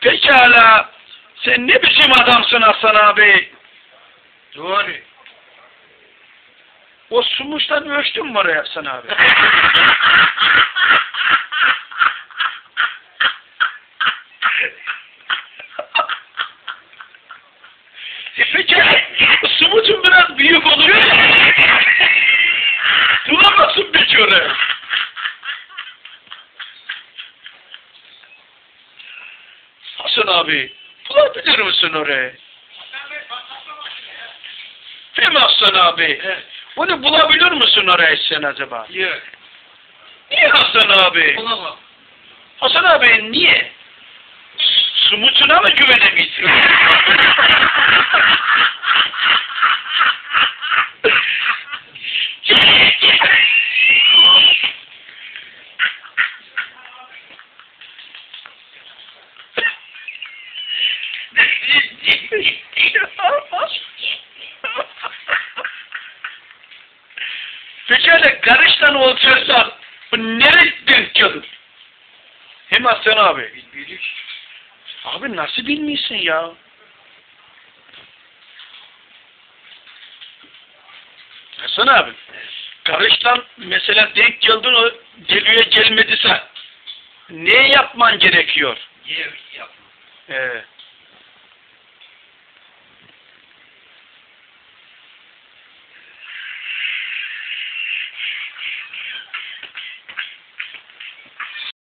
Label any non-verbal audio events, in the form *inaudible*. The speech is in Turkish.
Pekala. Sen ne biçim adamsın Hasan abi? Doğru. O sumuştan ölçtün mü oraya Hasan abi? E peki sumucun biraz büyük oluyor ya. Duramazsın peki oraya. Hasan abi bulabilir misin orayı? Hasan abi? Evet. Onu bulabilir misin orayı sen acaba? Yok. Niye Hasan abi? Bulamam. Hasan abi niye? Sumucuna mı güvenemiyorsun? *laughs* Pekala karıştan nereye denk gelir? Hem Hasan abi. Bildik. Abi nasıl bilmiyorsun ya? Hasan abi. Karıştan mesela denk geldin o geliyor gelmediyse ne yapman gerekiyor? Yer yapma. Ee,